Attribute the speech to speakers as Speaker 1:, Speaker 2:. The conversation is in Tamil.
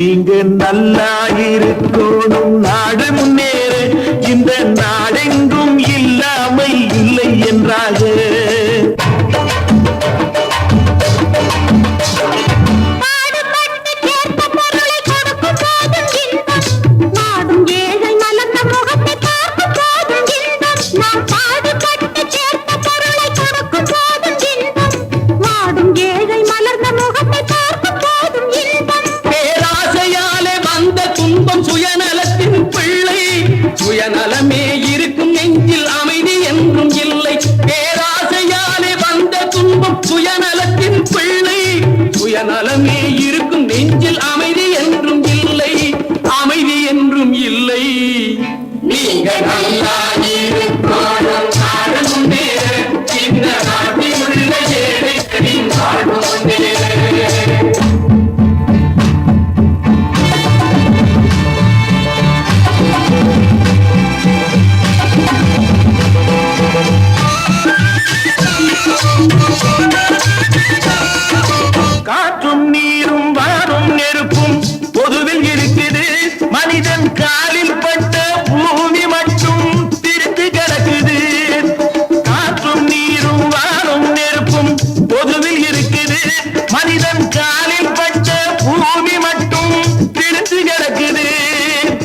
Speaker 1: நீங்க நல்லா இருக்கணும் நாடு முன்னேற இந்த நாடெங்கும் இல்லாமல் இல்லை என்றாக
Speaker 2: துன்பம் சுயநலத்தின் பிள்ளை. சுயநலமே இருக்கும் நெஞ்சில் அமைதி என்றும் இல்லை. பேராசையாலே வந்த துன்பம் சுயநலத்தின் பிள்ளை. சுயநலமே இருக்கும் நெஞ்சில் அமைதி என்றும் இல்லை. அமைதி என்றும் இல்லை. நீங்க
Speaker 1: காற்றும் நீரும் வாரும் நெருப்பும் பொதுவில் இருக்குது. மனிதன் காலில் பட்ட பூமி மட்டும் பிரித்து கிடக்குது. காற்றும் நீரும் வாரும் நெருப்பும் பொதுவில் இருக்குது. மனிதன் காலில் பட்ட பூமி மட்டும்